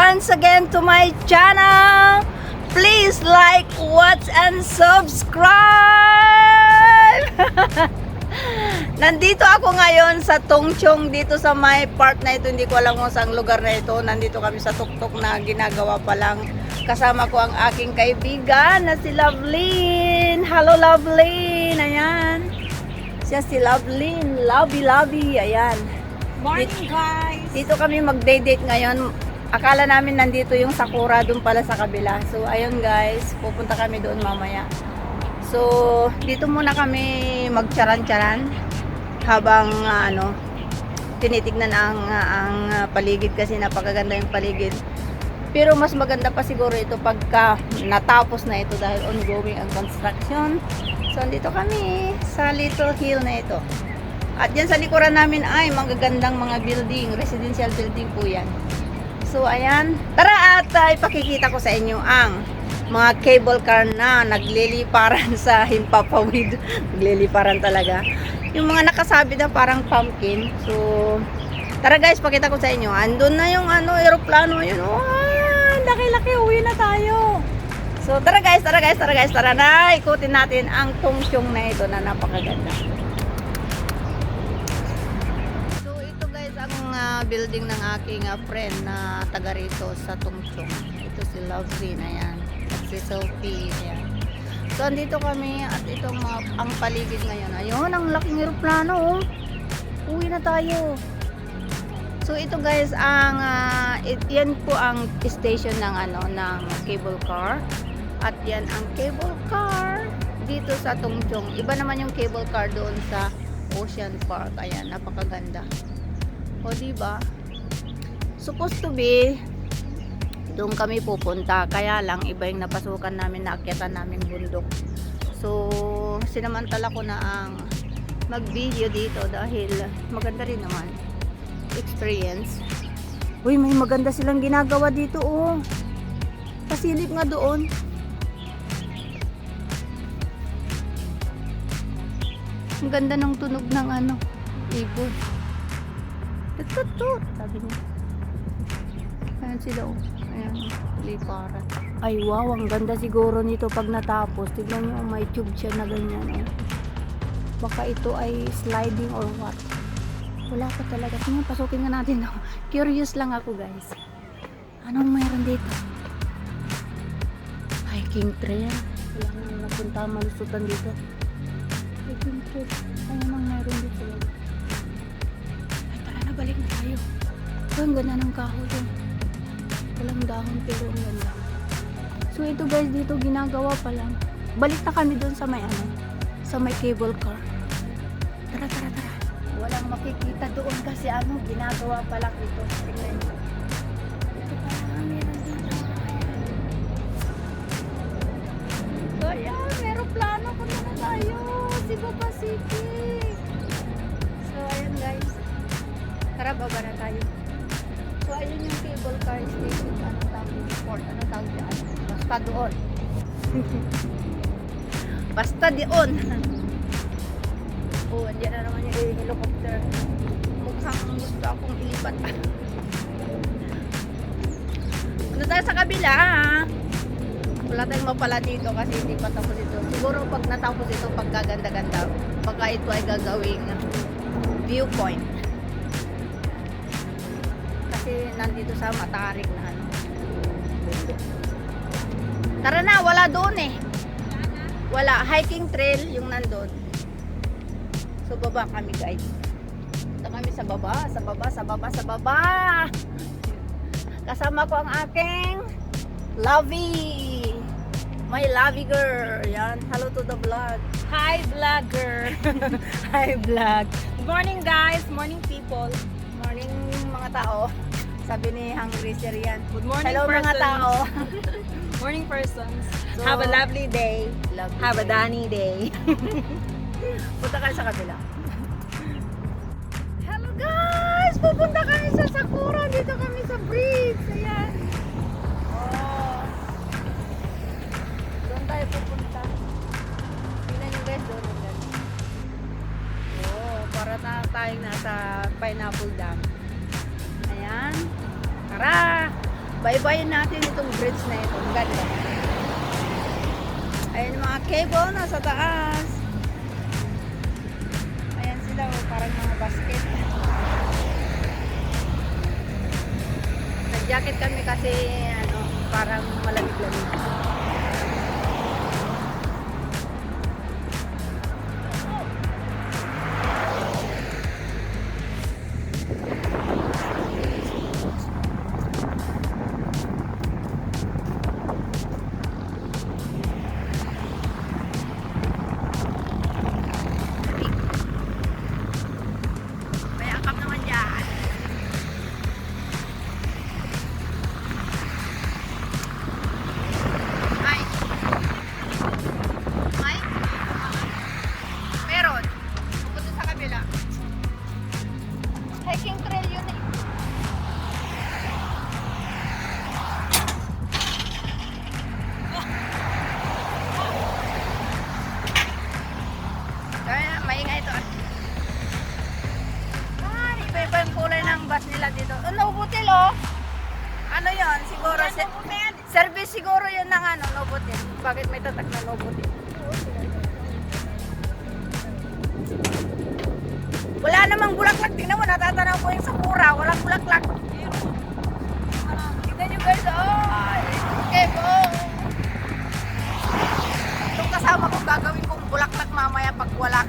once again to my channel. Please like, watch, and subscribe! Nandito ako ngayon sa Tongchong dito sa may part na ito. Hindi ko alam kung saan lugar na ito. Nandito kami sa tuktok na ginagawa pa lang. Kasama ko ang aking kaibigan na si Lovelyn. Hello Lovelyn! Ayan. Siya si Lovelyn. Lovey, lovey. Ayan. Morning guys! Dito kami mag-date ngayon. Akala namin nandito yung Sakura doon pala sa kabila. So, ayun guys, pupunta kami doon mamaya. So, dito muna kami magcharan-charan habang ah, ano, tinitignan ang ah, ang ah, paligid kasi napakaganda yung paligid. Pero mas maganda pa siguro ito pagka natapos na ito dahil ongoing ang construction. So, dito kami sa Little Hill na ito. At yan sa likuran namin ay magagandang mga building, residential building po yan. So ayan, tara at uh, ipakikita ko sa inyo ang mga cable car na nagliliparan sa Himpapawid. nagliliparan talaga. Yung mga nakasabi na parang pumpkin. So, tara guys, pakita ko sa inyo. Andun na yung ano, aeroplano yun. Wow, laki-laki, uwi na tayo. So, tara guys, tara guys, tara guys, tara na. Ikutin natin ang tungsyong na ito na napakaganda. Ah, building ng aking ah, friend na taga rito sa Tungchong. Ito si Lovely na yan. At si Sophie. Yan. So andito kami at itong mga, ang paligid ngayon. Ayun, ang laking eroplano. Oh. Uwi na tayo. So ito guys ang ah, it, yan po ang station ng ano ng cable car. At yan ang cable car dito sa Tungchong. Iba naman yung cable car doon sa Ocean Park. Ayan, napakaganda. O, di ba? Supposed to be, doon kami pupunta. Kaya lang, iba yung napasukan namin, naakyatan namin bundok. So, sinamantala ko na ang mag-video dito dahil maganda rin naman experience. Uy, may maganda silang ginagawa dito, oh. Pasilip nga doon. Ang ganda ng tunog ng ano, ibon. Tututut, sabi niya. Ayan sila, oh. Ayan, liparan. Ay, wow, ang ganda siguro nito pag natapos. Tignan niyo, may tube siya na ganyan, oh. Baka ito ay sliding or what. Wala pa talaga. Tingnan, pasukin nga natin, oh. Curious lang ako, guys. Anong mayroon dito? Hiking trail. Wala nang napunta malusutan dito. Hiking trail. Ano nang mayroon dito? Na, balik na tayo. Oh, ang ganda ng kahoy doon. Walang dahon pero ang ganda. So ito guys, dito ginagawa pa lang. Balik na kami doon sa may ano, sa may cable car. Tara, tara, tara. Walang makikita doon kasi ano, ginagawa pa lang ito. Tingnan niyo. Ito meron. So ayan, meron plano. Punta na tayo. Cebu Pacific. So Tara, baba na tayo. So ayun yung cable car station. Anong tawag yung port? Anong tawag dyan? Basta doon. Basta doon. oh, andyan na naman yung helicopter. Mukhang gusto akong ilipat. Ano tayo sa kabila ha? Wala tayong mapala dito kasi hindi pa tapos ito. Siguro pag natapos ito, pagkaganda-ganda, baka ito ay gagawing viewpoint. Kasi nandito sa matarik na ano. Tara na, wala doon eh. Wala, hiking trail yung nandun. So baba kami guys. Ito kami sa baba, sa baba, sa baba, sa baba. Kasama ko ang aking Lovey. My lovey girl. Yan, hello to the vlog. Hi vlogger! Hi vlog. Good morning guys! Morning people! Morning mga tao. Sabi ni Hungry Sir yan. Good morning Hello mga persons. tao. Morning persons! So, Have a lovely day! Lovely Have a day. Danny day! Punta kayo sa kabila. Hello guys! Pupunta kami sa Sakura. Dito kami sa bridge. Ayan. Oh. Doon tayo pupunta. Tingnan nyo guys. Doon. Oh, para na tayong nasa Pineapple Dam. Ayan. Tara! Baybayin natin itong bridge na ito. Ang Ganda. Ayan mga cable nasa taas. Ayan sila, oh, parang mga basket. Nag-jacket kami kasi ano, parang malamig-lamig. Oh. Ano yon Siguro, se- service siguro yun ng ano, Novotel. Bakit may tatak na Novotel? Wala namang bulaklak. Tingnan mo, natatanaw ko yung sakura. Walang bulaklak. Tingnan nyo guys, oh. Okay po. Itong kasama ko gagawin kong bulaklak mamaya pag wala